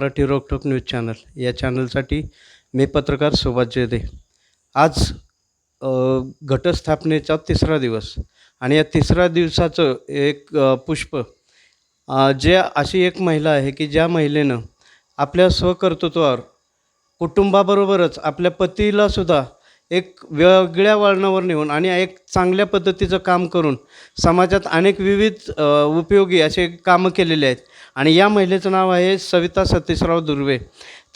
Marathi रोकठोक news channel. या चॅनलसाठी मी पत्रकार सुभाष जेदे आज घटस्थापनेचा तिसरा दिवस आणि या तिसऱ्या दिवसाचं एक पुष्प जे अशी एक महिला आहे की ज्या महिलेनं आपल्या स्वकर्तृत्वावर कुटुंबाबरोबरच आपल्या पतीलासुद्धा एक वेगळ्या वळणावर नेऊन आणि एक चांगल्या पद्धतीचं काम करून समाजात अनेक विविध उपयोगी असे कामं केलेले आहेत. आणि या महिलेचं नाव आहे सविता सतीशराव दुर्वे.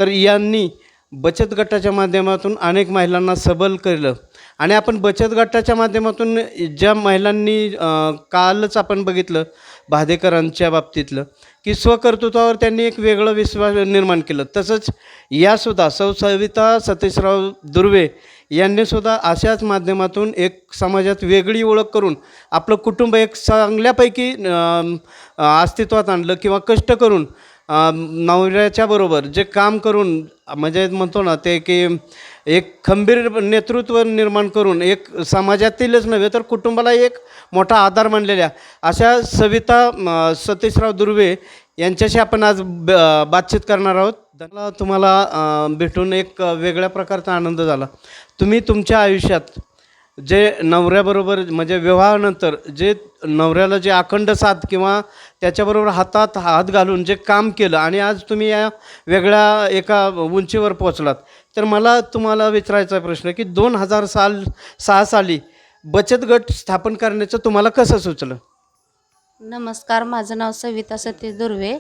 तर यांनी बचत गटाच्या माध्यमातून अनेक महिलांना सबल केलं. आणि आपण बचत गटाच्या माध्यमातून ज्या महिलांनी कालच आपण बघितलं भादेकरांच्या बाबतीतलं की स्वकर्तृत्वावर त्यांनी एक वेगळं विश्वास निर्माण केलं. तसंच यासुद्धा सौ सविता सतीशराव दुर्वे यांनीसुद्धा अशाच माध्यमातून एक समाजात वेगळी ओळख करून आपलं कुटुंब एक चांगल्यापैकी अस्तित्वात आणलं किंवा कष्ट करून नवऱ्याच्या बरोबर जे काम करून म्हणजे म्हणतो ना ते की एक खंबीर नेतृत्व निर्माण करून एक समाजातीलच नव्हे तर कुटुंबाला एक मोठा आधार मानलेल्या अशा सविता सतीशराव दुर्वे यांच्याशी आपण आज ब बातचीत करणार आहोत. त्याला तुम्हाला भेटून एक वेगळ्या प्रकारचा आनंद झाला. तुम्ही तुमच्या आयुष्यात जे नवऱ्याबरोबर म्हणजे विवाहानंतर जे नवऱ्याला जे अखंड साथ किंवा त्याच्याबरोबर हातात हात घालून जे काम केलं आणि आज तुम्ही या वेगळ्या एका उंचीवर पोचलात तर मला तुम्हाला विचारायचा प्रश्न की दोन हजार साल सहा साली बचत गट स्थापन करण्याचं तुम्हाला कसं सुचलं? नमस्कार माझं नाव सविता सतीश दुर्वे.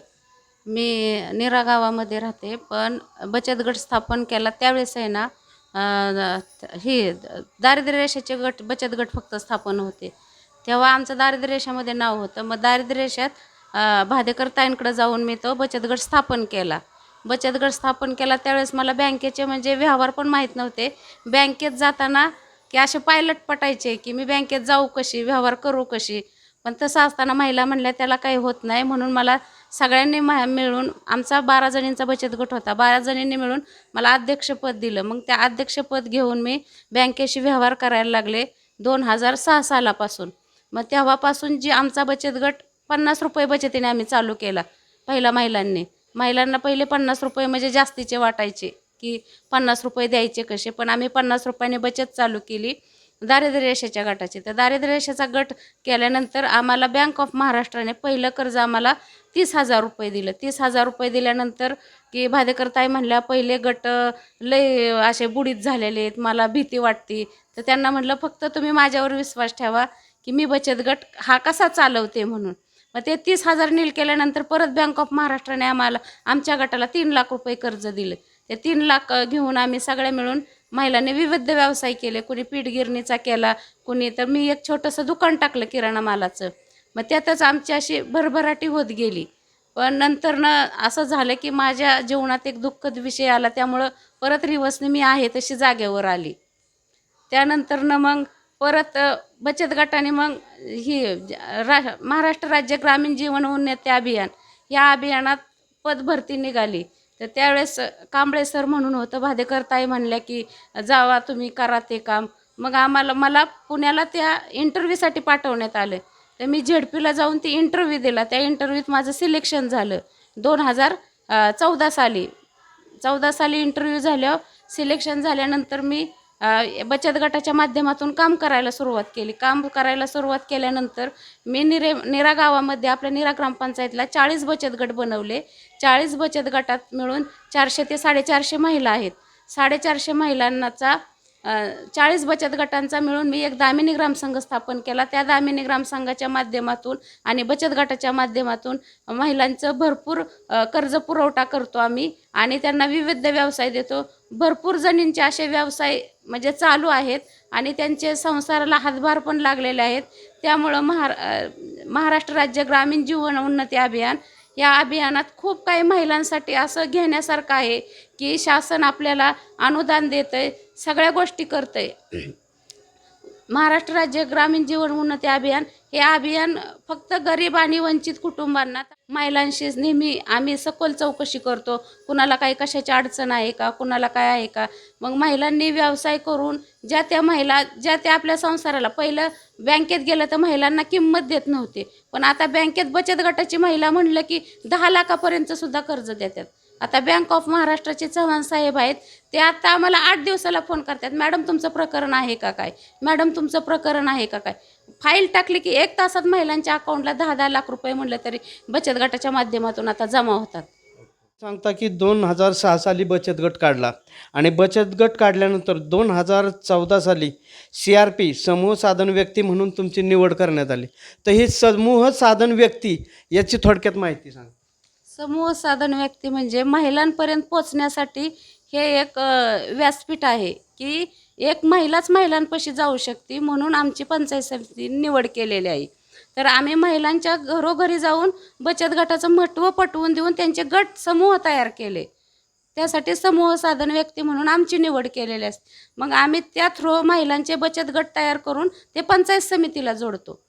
मी निरा गावामध्ये राहते पण बचत गट स्थापन केला त्यावेळेस आहे ना हे ही दारिद्र्य रेषेचे गट बचत गट फक्त स्थापन होते. तेव्हा आमचं दारिद्र्य रेषामध्ये नाव होतं. मग दारिद्र्य रेषात अं, जाऊन मी तो बचत गट स्थापन केला. बचत गट स्थापन केला त्यावेळेस मला बँकेचे म्हणजे व्यवहार पण माहीत नव्हते. बँकेत जाताना की असे पायलट पटायचे की मी बँकेत जाऊ कशी व्यवहार करू कशी. पण तसं असताना महिला म्हणल्या त्याला काही होत नाही म्हणून मला सगळ्यांनी मा मिळून आमचा बारा जणींचा बचत गट होता. बारा जणींनी मिळून मला अध्यक्षपद दिलं. मग त्या अध्यक्षपद घेऊन मी बँकेशी व्यवहार करायला लागले दोन हजार सहा सालापासून. मग तेव्हापासून जी आमचा बचत गट पन्नास रुपये बचतीने आम्ही चालू केला पहिला महिलांनी. महिलांना पहिले पन्नास रुपये म्हणजे जास्तीचे वाटायचे की पन्नास रुपये द्यायचे कसे? पण आम्ही पन्नास रुपयाने बचत चालू केली. दारिद्र्य रेषेच्या गटाचे. तर दारिद्र्य रेषेचा गट केल्यानंतर आम्हाला बँक ऑफ महाराष्ट्राने पहिलं कर्ज आम्हाला तीस हजार रुपये दिलं. तीस हजार रुपये दिल्यानंतर की भादेकरताई म्हणल्या पहिले गट लय असे बुडीत झालेले आहेत मला भीती वाटते. तर त्यांना म्हटलं फक्त तुम्ही माझ्यावर विश्वास ठेवा की मी बचत गट हा कसा चालवते म्हणून. मग ते तीस हजार नील केल्यानंतर परत बँक ऑफ महाराष्ट्राने आम्हाला आमच्या गटाला तीन लाख रुपये कर्ज दिले. ते तीन लाख घेऊन आम्ही सगळ्या मिळून महिलांनी विविध व्यवसाय केले. कुणी पीठगिरणीचा केला कुणी तर मी एक छोटंसं दुकान टाकलं किराणा मालाचं. मग त्यातच आमची अशी भरभराटी होत गेली. पण नंतरनं असं झालं की माझ्या जीवनात एक दुःखद विषय आला. त्यामुळं परत रिवसने मी आहे तशी जागेवर आली. त्यानंतरनं मग परत बचत गटाने मग ही ज- रा महाराष्ट्र राज्य ग्रामीण जीवन उन्नती अभियान या अभियानात पदभरती निघाली. तर त्यावेळेस कांबळे सर म्हणून होतं भादेकर ताई म्हणल्या की जावा तुम्ही करा ते काम. मग आम्हाला मला पुण्याला त्या इंटरव्ह्यूसाठी पाठवण्यात आलं. तर मी झेडपीला जाऊन ती इंटरव्ह्यू दिला. त्या इंटरव्ह्यूत माझं सिलेक्शन झालं. दोन हजार चौदा साली चौदा साली इंटरव्ह्यू झाल्यावर सिलेक्शन झाल्यानंतर मी बचत गटाच्या माध्यमातून काम करायला सुरुवात केली. काम करायला सुरुवात केल्यानंतर मी निरे निरा गावामध्ये आपल्या निरा ग्रामपंचायतला चाळीस बचत गट बनवले. चाळीस बचत गटात मिळून चारशे ते साडेचारशे महिला आहेत. साडेचारशे महिलांनाचा चाळीस बचत गटांचा मिळून मी एक दामिनी ग्रामसंघ स्थापन केला. त्या दामिनी ग्रामसंघाच्या माध्यमातून आणि बचत गटाच्या माध्यमातून महिलांचं भरपूर कर्ज पुरवठा करतो आम्ही आणि त्यांना विविध व्यवसाय देतो. भरपूर जणींचे असे व्यवसाय म्हणजे चालू आहेत आणि त्यांचे संसाराला हातभार पण लागलेले आहेत. त्यामुळं महारा महाराष्ट्र राज्य ग्रामीण जीवन उन्नती अभियान या अभियानात खूप काही महिलांसाठी असं घेण्यासारखं आहे की शासन आपल्याला अनुदान देतं आहे सगळ्या गोष्टी करतं आहे महाराष्ट्र राज्य ग्रामीण जीवन उन्नती अभियान हे अभियान फक्त गरीब आणि वंचित कुटुंबांना महिलांशी नेहमी आम्ही सखोल चौकशी करतो. कुणाला काही कशाची अडचण आहे का? कुणाला काय आहे का? मग महिलांनी व्यवसाय करून ज्या त्या महिला ज्या त्या आपल्या संसाराला पहिलं बँकेत गेलं तर महिलांना किंमत देत नव्हते. पण आता बँकेत बचत गटाची महिला म्हणलं की दहा लाखापर्यंत सुद्धा कर्ज देतात. आता बँक ऑफ महाराष्ट्राचे चव्हाण साहेब आहेत ते आता आम्हाला आठ दिवसाला फोन करतात मॅडम तुमचं प्रकरण आहे का काय? मॅडम तुमचं प्रकरण आहे का काय? फाईल टाकली की एक तासात महिलांच्या अकाउंटला दहा दहा लाख रुपये म्हणलं तरी बचत गटाच्या माध्यमातून आता जमा होतात. सांगता की दोन हजार सहा साली बचत गट काढला आणि बचत गट काढल्यानंतर दोन हजार चौदा साली सी आर पी समूह साधन व्यक्ती म्हणून तुमची निवड करण्यात आली. तर ही समूह साधन व्यक्ती याची थोडक्यात माहिती सांग समूह साधन व्यक्ती म्हणजे महिलांपर्यंत पोचण्यासाठी हे एक व्यासपीठ आहे की एक महिलाच महिलांपाशी जाऊ शकते म्हणून आमची पंचायत समिती निवड केलेली आहे. तर आम्ही महिलांच्या घरोघरी जाऊन बचत गटाचं महत्त्व पटवून देऊन त्यांचे गट समूह तयार केले. त्यासाठी समूह साधन व्यक्ती म्हणून आमची निवड केलेली असते. मग आम्ही त्या थ्रू महिलांचे बचत गट तयार करून ते पंचायत समितीला जोडतो.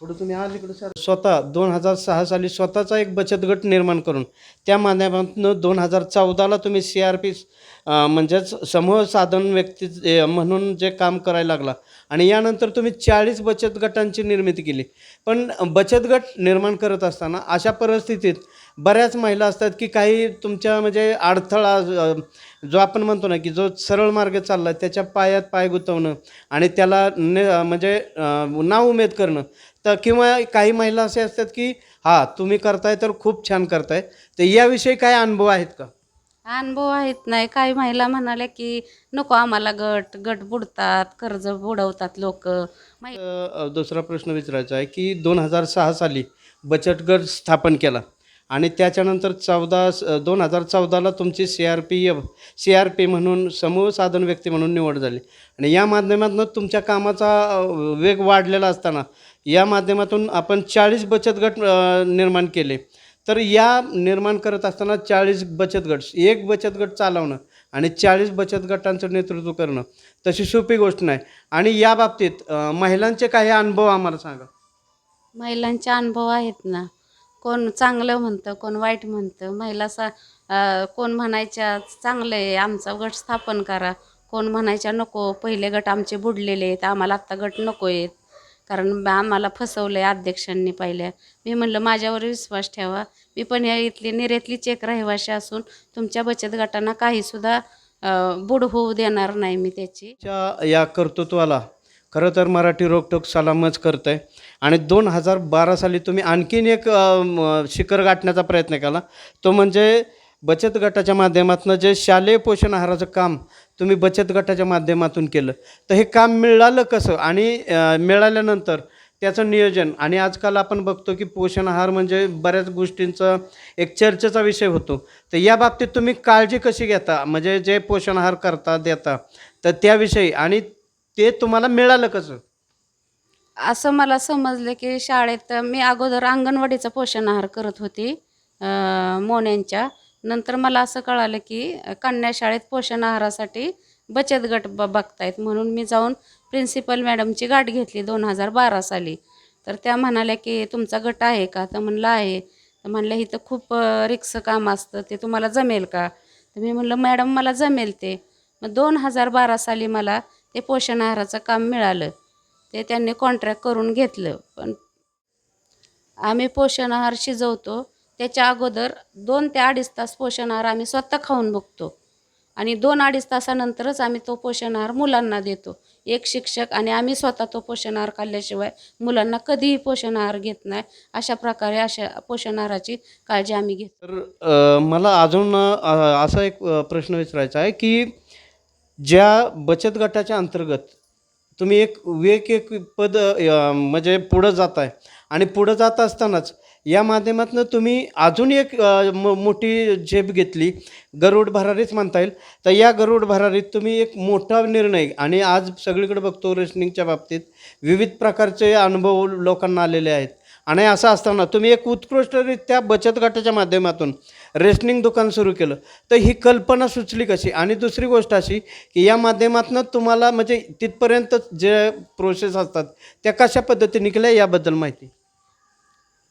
पुढे तुम्ही आज सर. स्वतः दोन हजार सहा साली स्वतःचा एक बचत गट निर्माण करून त्या माध्यमातून दोन हजार चौदाला तुम्ही सी आर पी म्हणजेच समूह साधन व्यक्ती म्हणून जे काम करायला लागला. आणि यानंतर तुम्ही चाळीस बचत गटांची निर्मिती केली. पण बचत गट निर्माण करत असताना अशा परिस्थितीत बऱ्याच महिला असतात की काही तुमच्या म्हणजे अडथळा जो आपण म्हणतो ना की जो सरळ मार्ग चालला त्याच्या पायात पाय गुंतवणं आणि त्याला ने म्हणजे नाउमेद करणं तर किंवा काही महिला असे असतात की हां तुम्ही करताय तर खूप छान करताय. तर याविषयी काय अनुभव आहेत का? अनुभव आहेत नाही. काही महिला म्हणाल्या की नको आम्हाला गट गट बुडतात कर्ज बुडवतात लोक. अ, दुसरा प्रश्न विचारायचा आहे की दोन हजार सहा साली बचत गट स्थापन केला आणि त्याच्यानंतर चौदा दोन हजार चौदाला तुमची C R P F C R P म्हणून समूह साधन व्यक्ती म्हणून निवड झाली. आणि या माध्यमातून तुमच्या कामाचा अ, वेग वाढलेला असताना या माध्यमातून आपण चाळीस बचत गट निर्माण केले. तर या निर्माण करत असताना चाळीस बचत गट एक बचत गट चालवणं आणि चाळीस बचत गटांचं नेतृत्व करणं तशी सोपी गोष्ट नाही. आणि या बाबतीत महिलांचे काही अनुभव आम्हाला सांगा. महिलांचे अनुभव आहेत ना. कोण चांगलं म्हणतं कोण वाईट म्हणतं. महिला सा कोण म्हणायच्या चांगलं आहे आमचा गट स्थापन करा. कोण म्हणायच्या नको पहिले गट आमचे बुडलेले आहेत आम्हाला आत्ता गट नको आहेत कारण आम्हाला फसवलं आहे अध्यक्षांनी पहिल्या मी म्हणलं माझ्यावर विश्वास ठेवा. मी पण या इथली निरेतली चेक रहिवाशी असून तुमच्या बचत गटांना काहीसुद्धा बुड होऊ देणार नाही मी त्याची. या कर्तृत्वाला खरं तर मराठी रोकटोक सलामच करत आहे आणि दोन हजार बारा साली तुम्ही आणखीन एक शिखर गाठण्याचा प्रयत्न केला. तो म्हणजे बचत गटाच्या माध्यमातून जे शालेय पोषण आहाराचं काम तुम्ही बचत गटाच्या माध्यमातून केलं. तर हे काम मिळालं कसं? आणि मिळाल्यानंतर त्याचं नियोजन. आणि आजकाल आपण बघतो की पोषण आहार म्हणजे बऱ्याच गोष्टींचा एक चर्चेचा विषय होतो. तर या बाबतीत तुम्ही काळजी कशी घेता? म्हणजे जे पोषण आहार करता देता तर त्याविषयी आणि ते तुम्हाला मिळालं कसं? असं मला समजलं की शाळेत मी अगोदर अंगणवाडीचा पोषण आहार करत होती मोन्यांच्या. नंतर मला असं कळालं की कन्या शाळेत पोषण आहारासाठी बचत गट ब बघतायत म्हणून मी जाऊन प्रिन्सिपल मॅडमची गाठ घेतली दोन हजार बारा साली. तर त्या म्हणाल्या की तुमचा गट आहे का? तर म्हणलं आहे. तर म्हणलं इथं खूप रिक्स काम असतं ते तुम्हाला जमेल का? तर मी म्हणलं मॅडम मला जमेल ते. मग दोन हजार बारा साली मला ते पोषण आहाराचं काम मिळालं. ते त्यांनी कॉन्ट्रॅक्ट करून घेतलं. पण आम्ही पोषण आहार शिजवतो त्याच्या अगोदर दोन ते अडीच तास पोषण आहार आम्ही स्वतः खाऊन बघतो. आणि दोन अडीच तासानंतरच आम्ही तो पोषण आहार मुलांना देतो. एक शिक्षक आणि आम्ही स्वतः तो पोषण आहार खाल्ल्याशिवाय मुलांना कधीही पोषण आहार घेत नाही. अशा प्रकारे अशा पोषण आहाराची काळजी आम्ही घेतो. तर मला अजून असा एक प्रश्न विचारायचा आहे की ज्या बचत गटाच्या अंतर्गत तुम्ही एक वेग एक पद म्हणजे पुढं जात आहे आणि पुढं जात असतानाच या माध्यमातून तुम्ही अजून एक म मोठी झेप घेतली. गरुड भरारीच म्हणता येईल. तर या गरुड भरारीत तुम्ही एक मोठा निर्णय आणि आज सगळीकडे बघतो रेशनिंगच्या बाबतीत विविध प्रकारचे अनुभव लोकांना आलेले आहेत. आणि असं असताना तुम्ही एक उत्कृष्टरित्या बचत गटाच्या माध्यमातून रेशनिंग दुकान सुरू केलं. तर ही कल्पना सुचली कशी? आणि दुसरी गोष्ट अशी की या माध्यमातून तुम्हाला म्हणजे तिथपर्यंत जे प्रोसेस असतात त्या कशा पद्धतीने केल्या याबद्दल माहिती.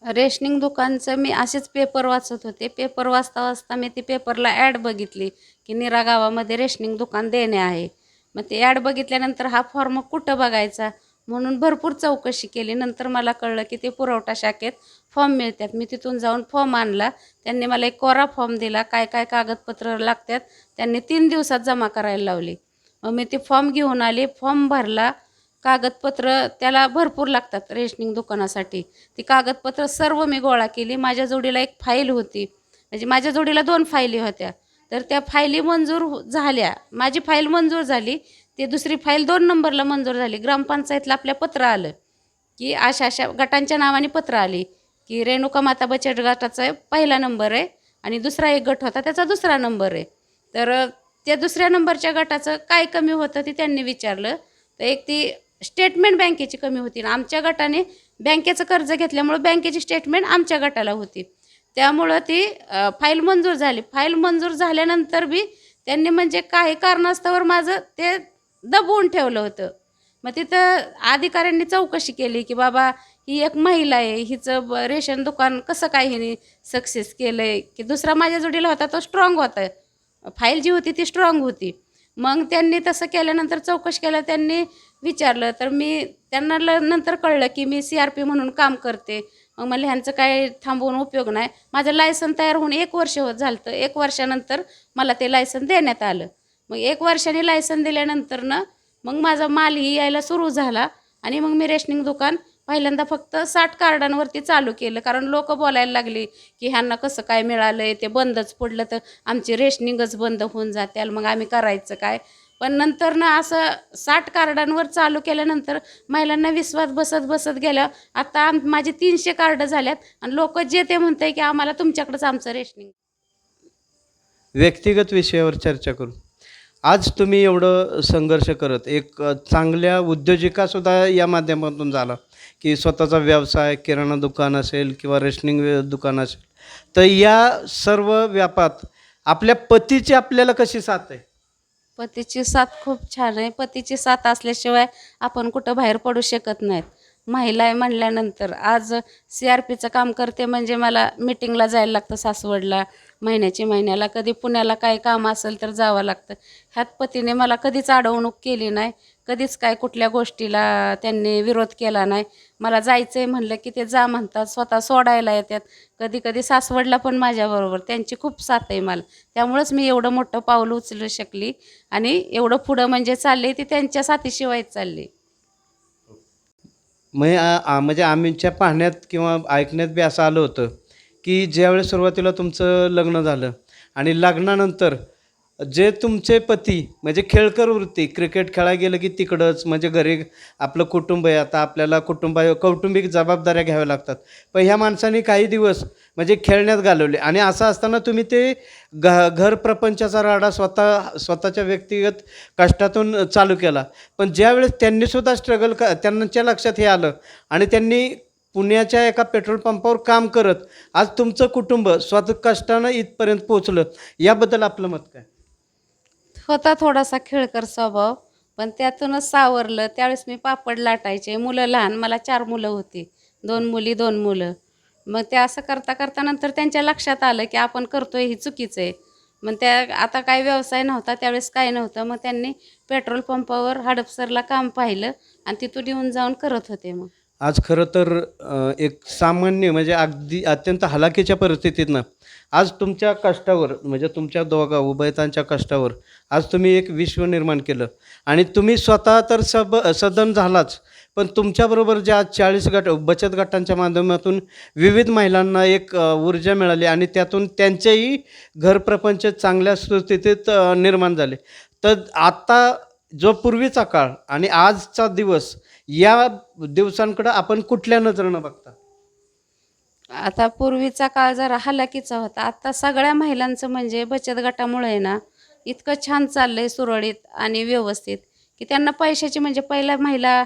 रेशनिंग दुकानचं मी असेच पेपर वाचत होते. पेपर वाचता वाचता मी ती पेपरला ॲड बघितली की निरा गावामध्ये रेशनिंग दुकान देणे आहे. मग ते ॲड बघितल्यानंतर हा फॉर्म कुठं बघायचा? म्हणून भरपूर चौकशी केली. नंतर मला कळलं की ते पुरवठा शाखेत फॉर्म मिळतात. मी तिथून जाऊन फॉर्म आणला. त्यांनी मला एक कोरा फॉर्म दिला. काय काय कागदपत्र लागतात? त्यांनी तीन दिवसात जमा करायला लावली. मग मी ते फॉर्म घेऊन आले. फॉर्म भरला. कागदपत्र त्याला भरपूर लागतात रेशनिंग दुकानासाठी. ती कागदपत्र सर्व मी गोळा केली. माझ्या जोडीला एक फाईल होती. म्हणजे माझ्या जोडीला दोन फाईली होत्या. तर त्या फायली मंजूर हो- झाल्या. माझी फाईल मंजूर झाली. ते दुसरी फाईल दोन नंबरला मंजूर झाली. ग्रामपंचायतला आपल्या पत्र आलं की अशा अशा गटांच्या नावाने पत्र आली की रेणुका माता बचत गटाचा पहिला नंबर आहे आणि दुसरा एक गट होता. त्याचा दुसरा नंबर आहे. तर त्या दुसऱ्या नंबरच्या गटाचं काय कमी होतं ते त्यांनी विचारलं. तर एक ती स्टेटमेंट बँकेची कमी होती आणि आमच्या गटाने बँकेचं कर्ज घेतल्यामुळं बँकेची स्टेटमेंट आमच्या गटाला होती. त्यामुळं ती फाईल मंजूर झाली. फाईल मंजूर झाल्यानंतर बी त्यांनी म्हणजे काही कारणास्तवर माझं ते दबवून ठेवलं होतं. मग तिथं अधिकाऱ्यांनी चौकशी केली की बाबा ही एक महिला आहे हिचं ब रेशन दुकान कसं काय हिने सक्सेस केलं आहे की दुसरा माझ्या जोडीला होता तो स्ट्रॉंग होता. फाईल जी होती ती स्ट्रॉंग होती. मग त्यांनी तसं केल्यानंतर चौकशी केलं त्यांनी विचारलं. तर मी त्यांना ल नंतर कळलं की मी सी आर पी म्हणून काम करते. मग मला ह्यांचं काय थांबवून उपयोग नाही. माझं लायसन तयार होऊन एक वर्ष होत झालं तर एक वर्षानंतर मला ते लायसन देण्यात आलं. मग एक वर्षाने लायसन दिल्यानंतर ना मग माझा मालही यायला सुरू झाला आणि मग मी रेशनिंग दुकान पहिल्यांदा फक्त साठ कार्डांवरती चालू केलं कारण लोक बोलायला लागली की ह्यांना कसं काय मिळालं ते बंदच पडलं तर आमची रेशनिंगच बंद होऊन जाते मग आम्ही करायचं काय? पण नंतर ना असं साठ कार्डांवर चालू केल्यानंतर महिलांना विश्वास बसत बसत गेल्या आता आम माझे तीनशे कार्ड झाल्यात आणि लोक जे ते म्हणताय की आम्हाला तुमच्याकडंच आमचं रेशनिंग. व्यक्तिगत विषयावर चर्चा करू. आज तुम्ही एवढं संघर्ष करत एक चांगल्या उद्योजिकासुद्धा या माध्यमातून झाला. की स्वतःचा व्यवसाय किराणा दुकान असेल किंवा रेशनिंग दुकान असेल. तर या सर्व व्यापात आपल्या पतीची आपल्याला कशी साथ आहे? पतीची साथ खूप छान आहे. पतीची साथ असल्याशिवाय आपण कुठं बाहेर पडू शकत नाहीत. महिला आहे म्हणल्यानंतर. आज सी आर पीचं काम करते म्हणजे मला मिटिंगला जायला लागतं सासवडला. महिन्याच्या महिन्याला. कधी पुण्याला काय काम असेल तर जावं लागतं. ह्यात पतीने मला कधीच अडवणूक केली नाही. कधीच काय कुठल्या गोष्टीला त्यांनी विरोध केला नाही. मला जायचं आहे म्हणलं की ते जा म्हणतात. स्वतः सोडायला येतात. कधी कधी सासवडला पण माझ्याबरोबर. त्यांची खूप साथ आहे मला. त्यामुळंच मी एवढं मोठं पाऊल उचलू शकली आणि एवढं पुढं म्हणजे चालले ती त्यांच्या साथीशिवाय चालली. म्हणजे म्हणजे आमच्या पाहण्यात किंवा ऐकण्यात बी असं आलं होतं की ज्यावेळेस सुरुवातीला तुमचं लग्न झालं आणि लग्नानंतर जे तुमचे पती म्हणजे खेळकर वृत्ती क्रिकेट खेळायला गेलं की तिकडंच म्हणजे घरी आपलं कुटुंब आहे आता आपल्याला कुटुंबा कौटुंबिक जबाबदाऱ्या घ्याव्या लागतात. पण ह्या माणसांनी काही दिवस म्हणजे खेळण्यात घालवले. आणि असं असताना तुम्ही ते घ घर प्रपंचाचा राडा स्वतः स्वतःच्या व्यक्तिगत कष्टातून चालू केला. पण ज्यावेळेस त्यांनीसुद्धा स्ट्रगल क त्यांच्या लक्षात हे आलं आणि त्यांनी पुण्याच्या एका पेट्रोल पंपावर काम करत आज तुमचं कुटुंब स्वतः कष्टानं इथपर्यंत पोचलं याबद्दल आपलं मत काय? होता थोडासा खेळकर स्वभाव पण त्यातूनच सावरलं. त्यावेळेस मी पापड लाटायचे. मुलं लहान मला चार मुलं होती. दोन मुली दोन मुलं. मग ते असं करता करता नंतर त्यांच्या लक्षात आलं की आपण करतोय ही चुकीचं आहे. मग त्या आता काय व्यवसाय नव्हता त्यावेळेस काय नव्हतं. मग त्यांनी पेट्रोल पंपावर हडपसरला काम पाहिलं आणि तिथून येऊन जाऊन करत होते मग. आज खरं तर एक सामान्य म्हणजे अगदी अत्यंत हलाखीच्या परिस्थितीतनं आज तुमच्या कष्टावर म्हणजे तुमच्या दोघा उभयतांच्या कष्टावर आज तुम्ही एक विश्व निर्माण केलं. आणि तुम्ही स्वतः तर सब सदन झालाच पण तुमच्याबरोबर ज्या चाळीस गट बचत गटांच्या माध्यमातून विविध महिलांना एक ऊर्जा मिळाली आणि त्यातून त्यांचेही घरप्रपंच चांगल्या सुस्थितीत निर्माण झाले. तर आत्ता जो पूर्वीचा काळ आणि आजचा दिवस या दिवसांकडं आपण कुठल्या नजरेनं बघता? आता पूर्वीचा काळ जरा हलाखीचा होता आता सगळ्या महिलांचं म्हणजे बचत गटामुळे आहे ना इतकं छान चाललंय सुरळीत आणि व्यवस्थित की त्यांना पैशाची म्हणजे पहिल्या महिला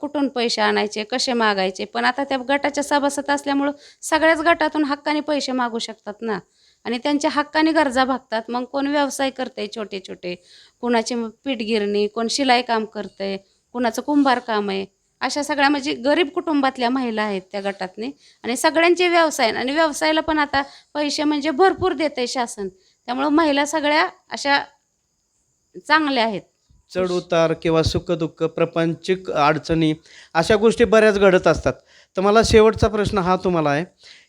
कुठून पैसे आणायचे कसे मागायचे? पण आता त्या गटाच्या सभासद असल्यामुळं सगळ्याच गटातून हक्काने पैसे मागू शकतात ना. आणि त्यांच्या हक्काने गरजा भागतात. मग कोण व्यवसाय करते छोटे छोटे कुणाची पीठ गिरणी कोण शिलाई काम करतंय? कुणाचं कुंभार काम आहे? अशा सगळ्या म्हणजे गरीब कुटुंबातल्या महिला आहेत त्या गटातनी. आणि सगळ्यांचे व्यवसाय आणि व्यवसायाला पण आता पैसे म्हणजे भरपूर देत आहे शासन. त्यामुळं महिला सगळ्या अशा चांगल्या आहेत. चढ उतार किंवा सुखदुःख प्रपंचिक अडचणी अशा गोष्टी बऱ्याच घडत असतात. तर मला शेवटचा प्रश्न हा तुम्हाला आहे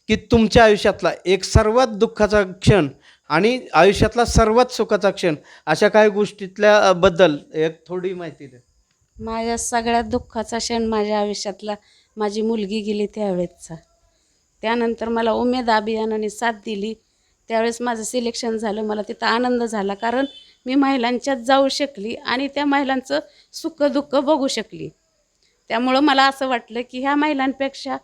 की तुमच्या आयुष्यातला एक सर्वात दुःखाचा क्षण आणि आयुष्यातला सर्वात सुखाचा क्षण अशा काही गोष्टीतल्या बद्दल एक थोडी माहिती द्या. माझ्या सगळ्यात दुःखाचा क्षण माझ्या आयुष्यातला माझी मुलगी गेली त्यावेळेसचा. त्यानंतर मला उमेद अभियानाने साथ दिली. त्यावेळेस माझं सिलेक्शन झालं. मला तिथं आनंद झाला कारण मी महिलांच्यात जाऊ शकली आणि त्या महिलांचं सुखदुःख बघू शकली. त्यामुळं मला असं वाटलं की ह्या महिलांपेक्षा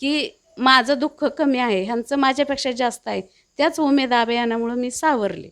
की माझं दुःख कमी आहे ह्यांचं माझ्यापेक्षा जास्त आहे त्याच उमेद अभियानामुळं मी सावरले.